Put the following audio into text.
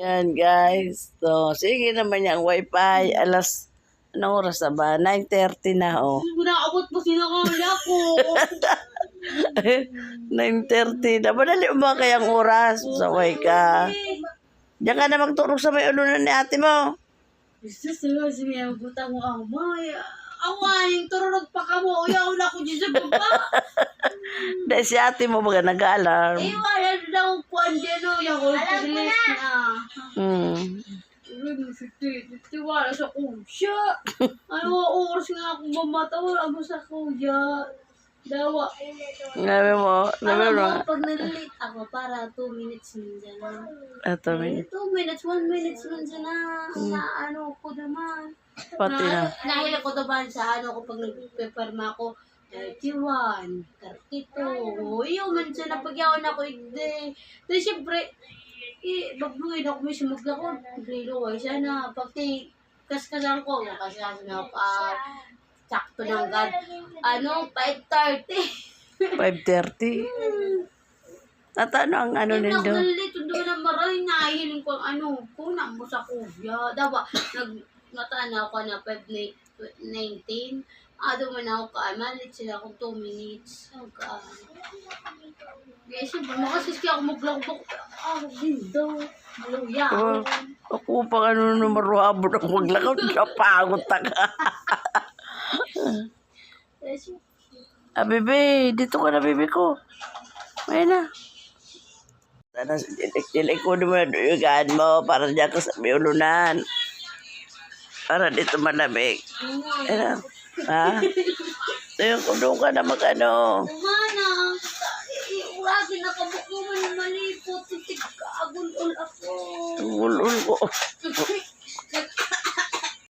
Ayan guys. So, sige naman yung wifi. Alas, anong oras na ba? 9.30 na oh. Naabot mo sinakala ko. 9.30 na. Madali mo ba kayang oras? Saway ka. Diyan ka na magturog sa may ulunan ni ate mo. Gusto sa siya butang mo ang may. Awaning tururog pa ka mo. Uyaw na ko dyan sa baba. Dahil si ate mo baga nag-alarm. Eh, wala daw ko andyan o. Yung ko pilit na. Hmm. Uy, masakit. Tiwala sa kuya. Ano, oras nga ako mamatawa. Amo sa kuya. Dawa. Sabi mo, sabi Alam mo. mo, pag nalilate ako, para 2 minutes minsan na. Ito, may 2 minutes, 1 minutes minsan na. Na ano ko naman. pati na. Dahil ako naman sa ano ko pag nagpeperma ako, 31, 32, yung minsan na pagyawan ako, hindi. Then syempre, eh, bagluin ako may sumugla ko, grilo ay sana, pag ti, kaskasan ko, kaskasan na pa, sakto ng God, ano, 5.30. 5.30. At ano ang ano Ano nindo? Nalilito doon na maray, nahihiling ko ang ano, kunang mo sa kuya. Dawa, nag, nataan ako na 5.19. Ado man ako ka, malit sila akong 2 minutes. Ang ka, Kaya siyempre, makasis kaya ako maglagbok. Ah, gindo. Maluya Oh, ako. ako pa ano na maruhabo na maglakaw. Napagod ta ka. Ah, bebe, dito ka na, bebe ko. May na. Sana ko naman yung gaan mo para diyan ka sa may ulunan. Para dito malamig. Ano? Ha? Ayun, kung doon ka na mag-ano. Umana, uragi na kabuk mo man malipot, titig ka, agul-ul ako. Ulul ko.